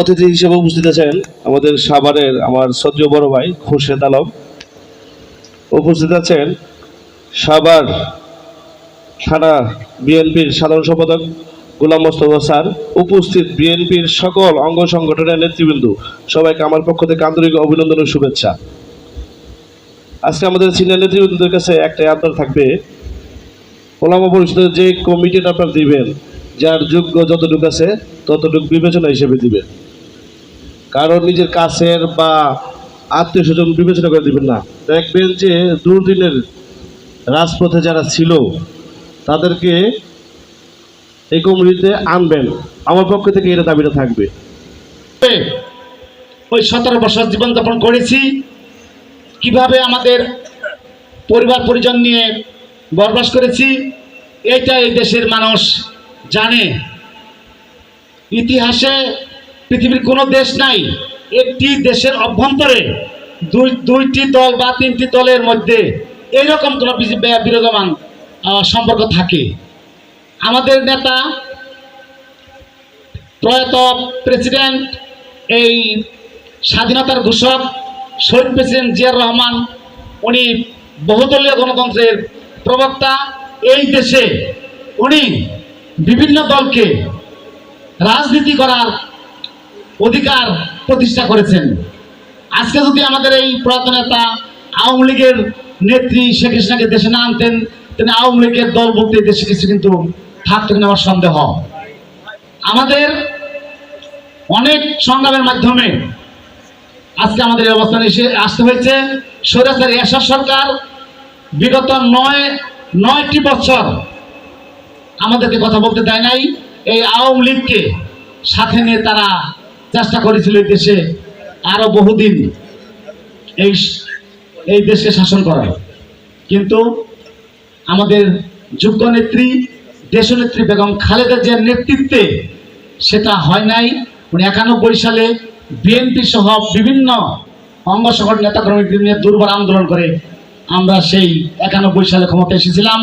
অতিথি হিসেবে উপস্থিত আছেন আমাদের সাভারের আমার সদ্য বড় ভাই খুরশেদ আলম। উপস্থিত আছেন সাভার থানা বিএনপির সাধারণ সম্পাদক গোলাম মোস্তফা স্যার, উপস্থিত বিএনপির সকল অঙ্গ সংগঠনের নেতৃবৃন্দ। সবাইকে আমার পক্ষ থেকে আন্তরিক অভিনন্দন ও শুভেচ্ছা। আজকে আমাদের সিনিয়র নেতৃবৃন্দদের কাছে একটাই আবদার থাকবে, ওলামা পরিষদের যে কমিটিটা আপনার দিবেন যার যোগ্য যতটুকু আছে, ততটুকু বিবেচনা হিসেবে দিবে। কারণ নিজের কাছের বা আত্মীয় স্বজন বিবেচনা করে দিবেন না। দেখবেন যে দুর্দিনের রাজপথে যারা ছিল, তাদেরকে এই কমিটিতে আনবেন। আমার পক্ষ থেকে এটা দাবিটা থাকবে। ওই সতেরো বছর জীবনযাপন করেছি। কীভাবে আমাদের পরিবার পরিজন নিয়ে বরবাস করেছি এইটা এই দেশের মানুষ জানে। ইতিহাসে পৃথিবীর কোনো দেশ নাই, একটি দেশের অভ্যন্তরে দুই, দুইটি দল বা তিনটি দলের মধ্যে এইরকম কোনো বি- বে- বিরাজমান সম্পর্ক থাকে। আমাদের নেতা, প্রয়াত প্রেসিডেন্ট, এই স্বাধীনতার ঘোষক, শহীদ প্রেসিডেন্ট জিয়ার রহমান, উনি বহুদলীয় গণতন্ত্রের প্রবক্তা। এই দেশে উনি বিভিন্ন দলকে রাজনীতি করার অধিকার প্রতিষ্ঠা করেছেন। আজকে যদি আমাদের এই প্রয়াত নেতা আওয়ামী লীগের নেত্রী শেখ হাসিনাকে দেশে না আনতেন, তিনি আওয়ামী লীগের দল বলতে দেশে কিছু কিন্তু থাকতো আমার সন্দেহ। আমাদের অনেক সংগ্রামের মাধ্যমে আজকে আমাদের এই অবস্থানে এসে আসতে হয়েছে। স্বৈরাচারী এরশাদ সরকার বিগত নয়, নয়টি বছর আমাদেরকে কথা বলতে দেয় নাই। এই আওয়ামী লীগকে সাথে নিয়ে তারা চেষ্টা করেছিল এই দেশে আরও বহুদিন এই এই দেশকে শাসন করার কিন্তু আমাদের যোগ্য নেত্রী, দেশনেত্রী বেগম খালেদা জিয়ার নেতৃত্বে সেটা হয় নাই। উনি একানব্বই সালে বিএনপি সহ বিভিন্ন অঙ্গ সংগঠন, নেতাকর্মীদের নিয়ে দুর্বার আন্দোলন করে আমরা সেই একানব্বই সালে ক্ষমতা এসেছিলাম।